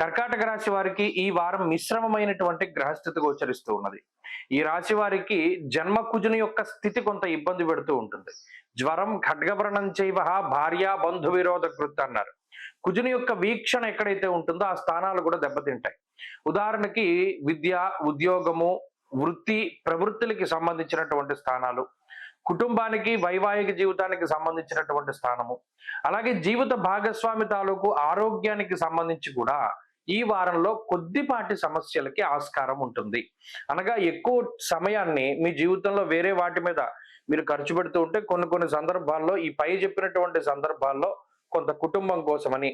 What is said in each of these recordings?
కర్కాటక రాశి వారికి ఈ వారం మిశ్రమమైనటువంటి గ్రహస్థితి గోచరిస్తూ ఉన్నది. ఈ రాశి వారికి జన్మ కుజుని యొక్క స్థితి కొంత ఇబ్బంది పెడుతూ ఉంటుంది. జ్వరం ఖడ్గవరణం చైవ భార్య బంధు విరోధ కృత్ అన్నారు. కుజుని యొక్క వీక్షణ ఎక్కడైతే ఉంటుందో ఆ స్థానాలు కూడా దెబ్బతింటాయి. ఉదాహరణకి విద్య ఉద్యోగము వృత్తి ప్రవృత్తులకి సంబంధించినటువంటి స్థానాలు కుటుంబానికి వైవాహిక జీవితానికి సంబంధించినటువంటి స్థానము అలాగే జీవిత భాగస్వామి తాలూకు ఆరోగ్యానికి సంబంధించి కూడా ఈ వారంలో కొద్దిపాటి సమస్యలకి ఆస్కారం ఉంటుంది. అనగా ఎక్కువ సమయాన్ని మీ జీవితంలో వేరే వాటి మీద మీరు ఖర్చు పెడుతూ ఉంటే కొన్ని కొన్ని సందర్భాల్లో ఈ పై చెప్పినటువంటి సందర్భాల్లో కొంత కుటుంబం కోసమని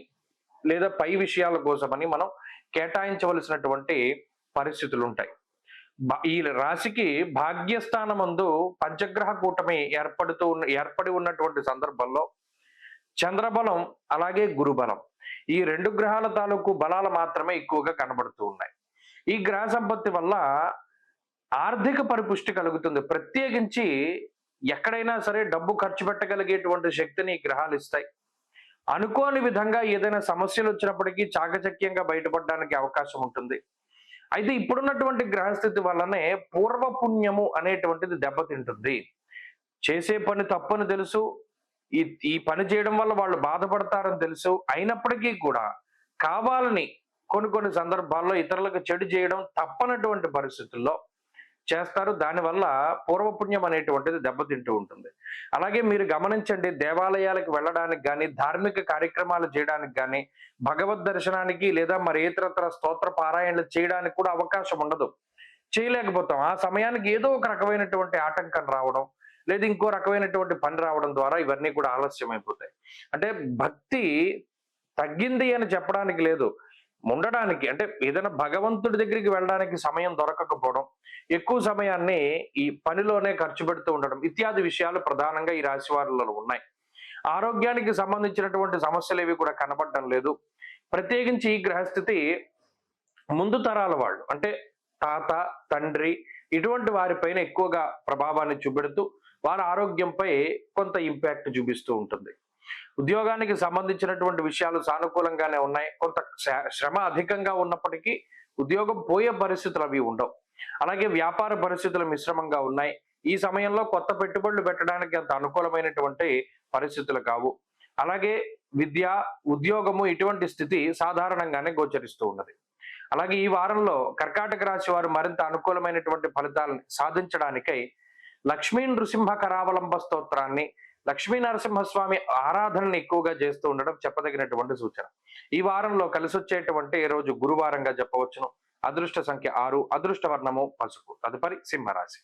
లేదా పై విషయాల కోసమని మనం కేటాయించవలసినటువంటి పరిస్థితులు ఉంటాయి ఈ రాశికి భాగ్యస్థానమందు పంచగ్రహ కూటమి ఏర్పడుతూ ఉన్న ఏర్పడి ఉన్నటువంటి సందర్భంలో చంద్రబలం అలాగే గురుబలం ఈ రెండు గ్రహాల తాలూకు బలాలు మాత్రమే ఎక్కువగా కనబడుతూ ఉన్నాయి. ఈ గ్రహ సంపత్తి వల్ల ఆర్థిక పరిపుష్టి కలుగుతుంది. ప్రత్యేకించి ఎక్కడైనా సరే డబ్బు ఖర్చు పెట్టగలిగేటువంటి శక్తిని ఈ గ్రహాలు ఇస్తాయి. అనుకోని విధంగా ఏదైనా సమస్యలు వచ్చినప్పటికీ చాకచక్యంగా బయటపడడానికి అవకాశం ఉంటుంది. అయితే ఇప్పుడున్నటువంటి గ్రహస్థితి వల్లనే పూర్వపుణ్యము అనేటువంటిది దెబ్బతింటుంది. చేసే పని తప్పని తెలుసు ఈ ఈ పని చేయడం వల్ల వాళ్ళు బాధపడతారని తెలుసు. అయినప్పటికీ కూడా కావాలని కొన్ని కొన్ని సందర్భాల్లో ఇతరులకు చెడు చేయడం తప్పనటువంటి పరిస్థితుల్లో చేస్తారు. దానివల్ల పూర్వపుణ్యం అనేటువంటిది దెబ్బతింటూ ఉంటుంది. అలాగే మీరు గమనించండి దేవాలయాలకు వెళ్ళడానికి కానీ ధార్మిక కార్యక్రమాలు చేయడానికి కానీ భగవద్ దర్శనానికి లేదా మరి ఇతరత్ర స్తోత్ర పారాయణలు చేయడానికి కూడా అవకాశం ఉండదు. చేయలేకపోతాం. ఆ సమయానికి ఏదో ఒక రకమైనటువంటి ఆటంకం రావడం లేదా ఇంకో రకమైనటువంటి పని రావడం ద్వారా ఇవన్నీ కూడా ఆలస్యం అయిపోతాయి అంటే భక్తి తగ్గింది అని చెప్పడానికి లేదు. ఉండడానికి అంటే ఏదైనా భగవంతుడి దగ్గరికి వెళ్ళడానికి సమయం దొరకకపోవడం ఎక్కువ సమయాన్ని ఈ పనిలోనే ఖర్చు పెడుతూ ఉండడం ఇత్యాది విషయాలు ప్రధానంగా ఈ రాశి వారిలో ఉన్నాయి. ఆరోగ్యానికి సంబంధించినటువంటి సమస్యలు ఏవి కూడా కనబడడం లేదు. ప్రత్యేకించి ఈ గ్రహస్థితి ముందు తరాల వాళ్ళు అంటే తాత తండ్రి ఇటువంటి వారిపైన ఎక్కువగా ప్రభావాన్ని చూపెడుతూ వారి ఆరోగ్యంపై కొంత ఇంపాక్ట్ చూపిస్తూ ఉంటుంది. ఉద్యోగానికి సంబంధించినటువంటి విషయాలు సానుకూలంగానే ఉన్నాయి. కొంత శ్ర- శ్రమ అధికంగా ఉన్నప్పటికీ ఉద్యోగం పోయే పరిస్థితులు అవి ఉండవు. అలాగే వ్యాపార పరిస్థితులు మిశ్రమంగా ఉన్నాయి. ఈ సమయంలో కొత్త పెట్టుబడులు పెట్టడానికి అంత అనుకూలమైనటువంటి పరిస్థితులు కావు. అలాగే విద్య ఉద్యోగము ఇటువంటి స్థితి సాధారణంగానే గోచరిస్తూ ఉన్నది. అలాగే ఈ వారంలో కర్కాటక రాశి వారు మరింత అనుకూలమైనటువంటి ఫలితాలను సాధించడానికై లక్ష్మీ నృసింహ కరావలంబ స్తోత్రాన్ని లక్ష్మీ నరసింహస్వామి ఆరాధనని ఎక్కువగా చేస్తూ ఉండడం చెప్పదగినటువంటి సూచన. ఈ వారంలో కలిసి వచ్చేటువంటి రోజు గురువారంగా చెప్పవచ్చును అదృష్ట సంఖ్య ఆరు అదృష్ట వర్ణము పసుపు తదుపరి సింహరాశి.